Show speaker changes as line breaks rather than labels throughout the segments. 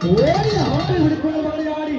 ஓடி. ஆடி விடுப்புள்ள வாடி ஓடி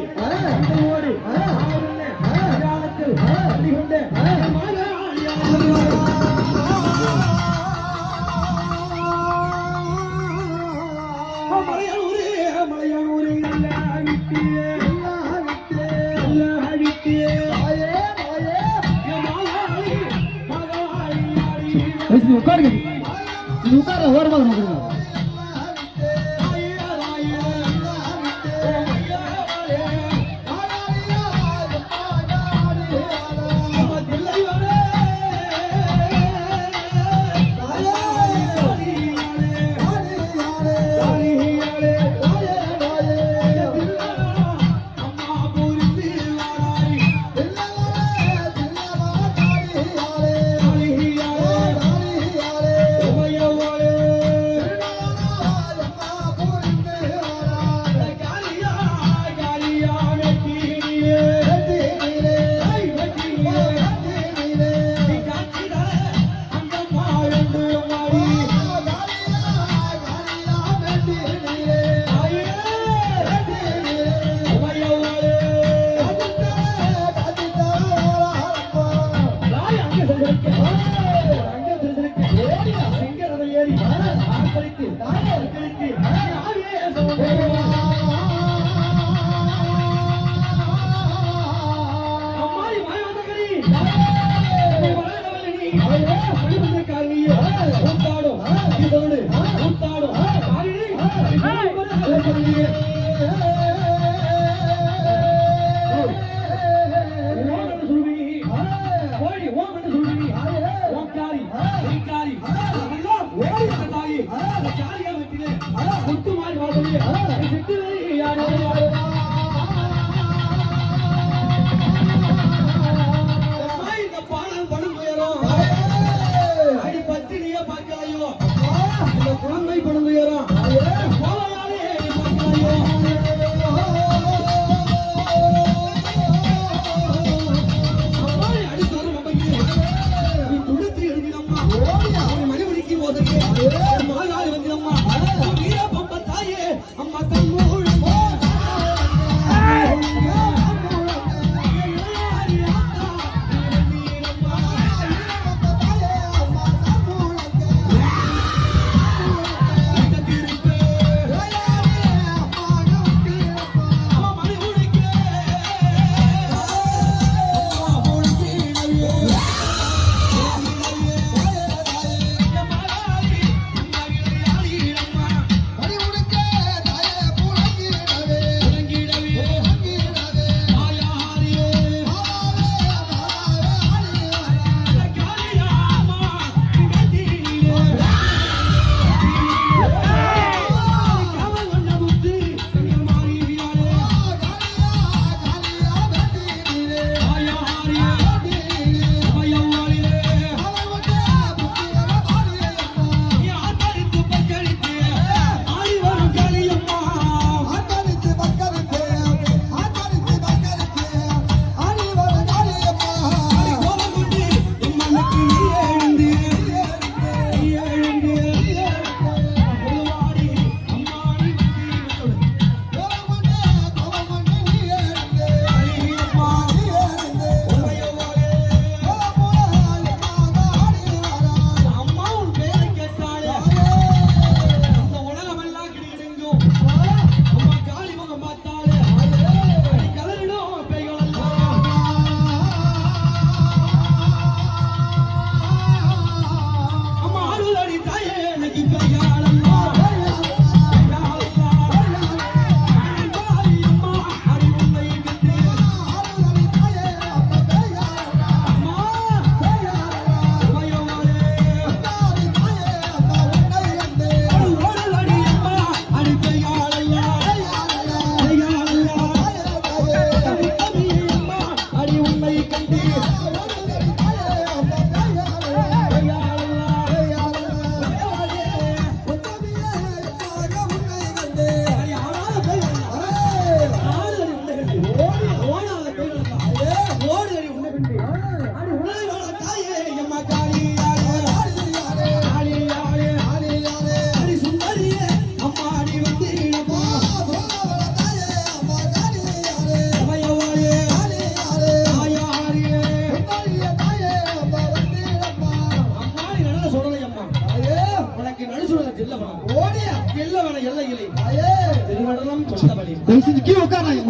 உட்காருங்க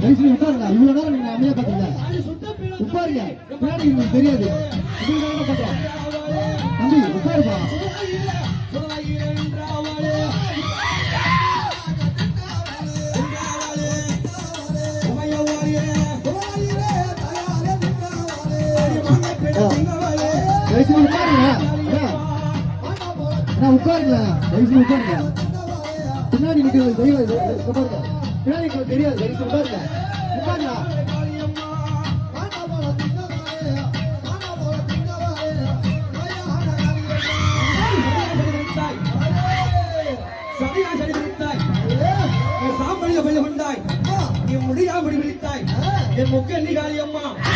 தயவுசெய்து உட்காருங்க. இவ்வளவு நேரம் நீங்க அமையா பாத்தீங்க உட்காருங்க. பின்னாடி உங்களுக்கு தெரியாது. தம்பி உட்காருப்பா. உட்காருங்க. உட்காருங்க. உட்காருங்க. அண்ணா உட்காருங்க தயவுசெய்து உட்காருங்க பின்னாடி நிக்கிறது தெய்வம் இது இங்க பாருங்க. பின்னாடி உங்களுக்கு தெரியாது தயவுசெய்து உட்காருங்க உட்காருங்க
என் முக்கண்ணி காளி அம்மா அம்மா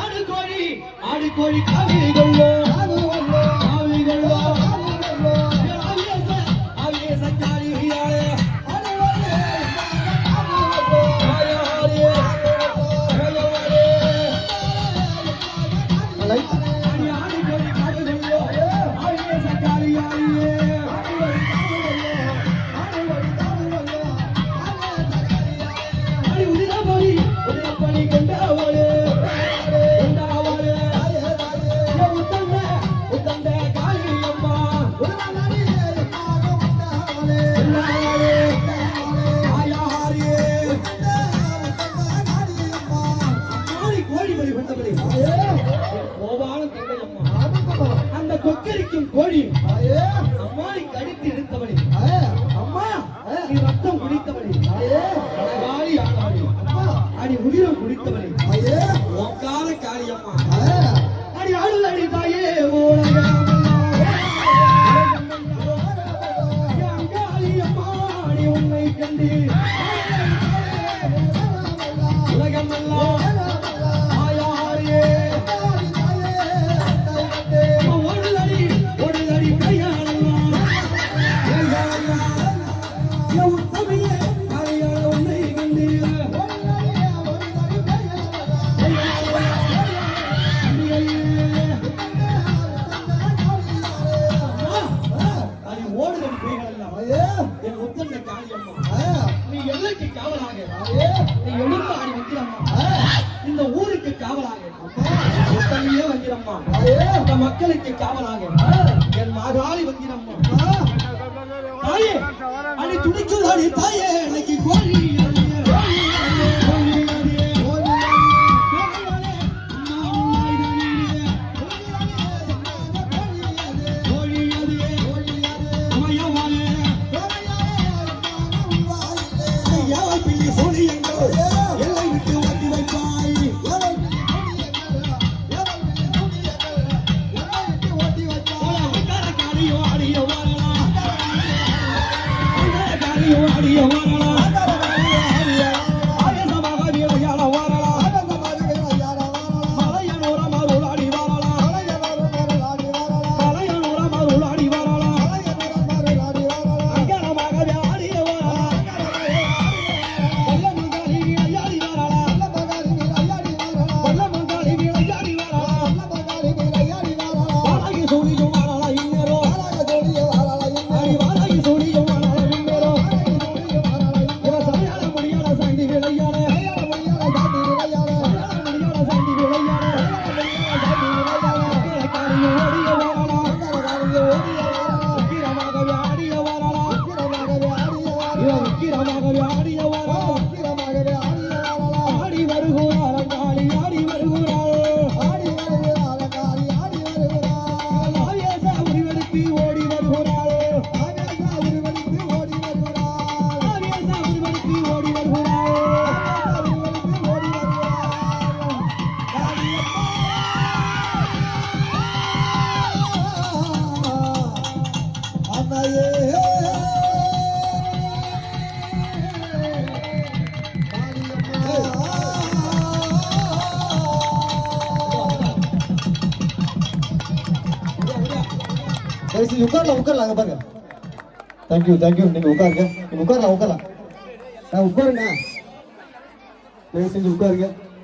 ஆடு
கோழி ஆடு காவிரிகளோ காவிரிகளோ 아니 우리랑 우리 때문에 என் முத்தந்த காளியம்மா நீ எல்லைக்கு காவலாக நீ எழுந்து ஆடி வந்திரம்மா இந்த ஊருக்கு காவலாக முத்தமையே வந்திரம்மா இந்த மக்களுக்கு காவலாக என் மாகாளி வந்திரம்மா தாயே அடி துடிக்குதாடி தாயே. the
தயவு உட்காரலாம் உட்காரலாம் அங்க பாருங்க. தேங்க்யூ தேங்க்யூ நீங்க உட்காருங்க. நீங்க உட்காரலாம் உட்காரலாம். நான் உட்காருங்க. தயவு செஞ்சு உட்காருங்க.